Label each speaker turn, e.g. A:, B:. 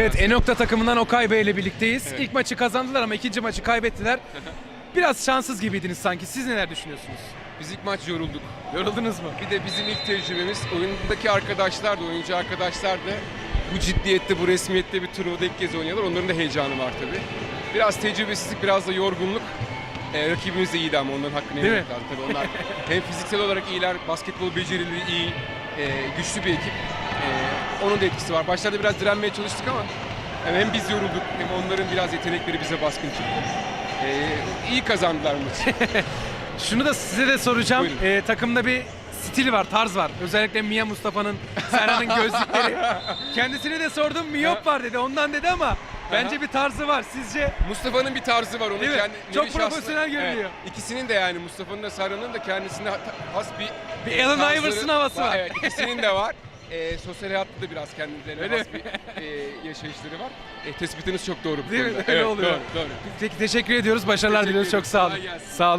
A: Evet Enokta takımından Okay Bey ile birlikteyiz.
B: Evet.
A: İlk maçı kazandılar ama ikinci maçı kaybettiler. Biraz şanssız gibiydiniz sanki. Siz neler düşünüyorsunuz?
B: Biz ilk maç yorulduk.
A: Yoruldunuz mu?
B: Bir de bizim ilk tecrübemiz oyundaki arkadaşlar da, oyuncu arkadaşlar da bu ciddiyette, bu resmiyette bir turnuvada ilk kez oynuyorlar. Onların da heyecanı var tabii. Biraz tecrübesizlik, biraz da yorgunluk. Ee, rakibimiz de iyiydi ama onların hakkını yemek lazım. Tabii onlar hem fiziksel olarak iyiler, basketbol becerili, iyi, e, güçlü bir ekip. E, onun da etkisi var. Başlarda biraz direnmeye çalıştık ama hem biz yorulduk hem onların biraz yetenekleri bize baskın çıktı. E, iyi kazandılar maçı.
A: Şunu da size de soracağım.
B: Buyurun.
A: Ee, takımda bir stil var, tarz var. Özellikle Mia Mustafa'nın, Serhan'ın gözlükleri. Kendisine de sordum, miyop var dedi. Ondan dedi ama bence bir tarzı var. Sizce?
B: Mustafa'nın bir tarzı var. Onu
A: Değil mi?
B: kendi,
A: Çok profesyonel görünüyor.
B: Evet. İkisinin de yani Mustafa'nın da Sarı'nın da kendisine ha- has bir
A: Bir Allen
B: tarzları
A: Iverson havası var.
B: Evet, ikisinin de var. Ee, sosyal hayatta da biraz kendilerine
A: Öyle
B: has bir e, yaşayışları var. E, tespitiniz çok doğru bu
A: Değil mi?
B: konuda.
A: Öyle oluyor.
B: Doğru, doğru.
A: Peki teşekkür ediyoruz. Başarılar
B: Teşekkür
A: diliyoruz. Çok
B: ederim.
A: sağ olun.
B: Kolay gelsin.
A: Sağ olun.